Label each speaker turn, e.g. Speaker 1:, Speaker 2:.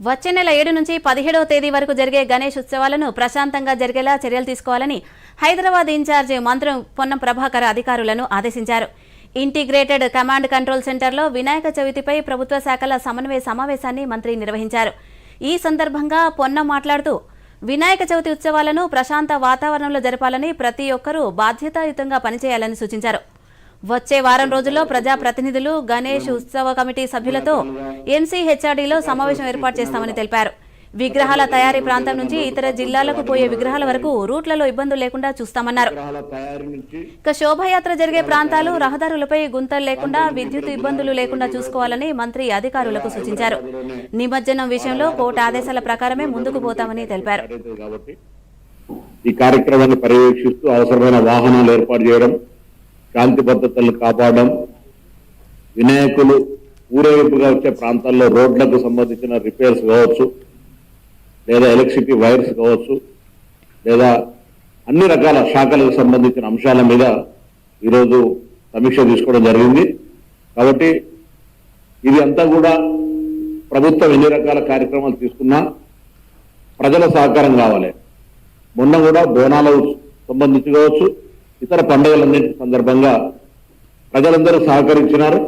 Speaker 1: వచ్చే నెల ఏడు నుంచి పదిహేడవ తేదీ వరకు జరిగే గణేష్ ఉత్సవాలను ప్రశాంతంగా జరిగేలా చర్యలు తీసుకోవాలని హైదరాబాద్ ఇన్ఛార్జ్ మంత్రి పొన్నం ప్రభాకర్ అధికారులను ఆదేశించారు. ఇంటిగ్రేటెడ్ కమాండ్ కంట్రోల్ సెంటర్లో వినాయక చవితిపై ప్రభుత్వ శాఖల సమన్వయ సమావేశాన్ని మంత్రి నిర్వహించారు. ఈ సందర్భంగా పొన్నం మాట్లాడుతూ వినాయక చవితి ఉత్సవాలను ప్రశాంత వాతావరణంలో జరపాలని ప్రతి ఒక్కరూ బాధ్యతాయుతంగా పనిచేయాలని సూచించారు. వచ్చే వారం రోజుల్లో ప్రజాప్రతినిధులు గణేష్ ఉత్సవ కమిటీ సభ్యులతో ఎన్సీహెచ్ఆర్డీలో సమావేశం ఏర్పాటు చేస్తామని తెలిపారు. విగ్రహాల తయారీ ప్రాంతం నుంచి ఇతర జిల్లాలకు పోయే విగ్రహాల వరకు రూట్లలో ఇబ్బందులు లేకుండా చూస్తామన్నారు. ఇక శోభయాత్ర జరిగే ప్రాంతాలు రహదారులపై గుంతలు లేకుండా విద్యుత్ ఇబ్బందులు లేకుండా చూసుకోవాలని మంత్రి అధికారులకు సూచించారు. నిమజ్జనం విషయంలో కోర్టు ఆదేశాల ప్రకారమే ముందుకు పోతామని తెలిపారు.
Speaker 2: ఈ కార్యక్రమాన్ని పర్యవేక్షిస్తూ అవసరమైన వాహనాలు ఏర్పాటు చేయడం శాంతి భద్రతలు కాపాడడం వినాయకులు ఊరేగింపుగా వచ్చే ప్రాంతాల్లో రోడ్లకు సంబంధించిన రిపేర్స్ కావచ్చు లేదా ఎలక్ట్రిసిటీ వైర్స్ కావచ్చు లేదా అన్ని రకాల శాఖలకు సంబంధించిన అంశాల మీద ఈరోజు సమీక్ష తీసుకోవడం జరిగింది. కాబట్టి ఇది అంతా కూడా ప్రభుత్వం ఎన్ని రకాల కార్యక్రమాలు తీసుకున్నా ప్రజల సహకారం కావాలి. మొన్న కూడా బోనాల సంబంధించి కావచ్చు ఇతర పండుగలన్నింటి సందర్భంగా ప్రజలందరూ సహకరించినారు.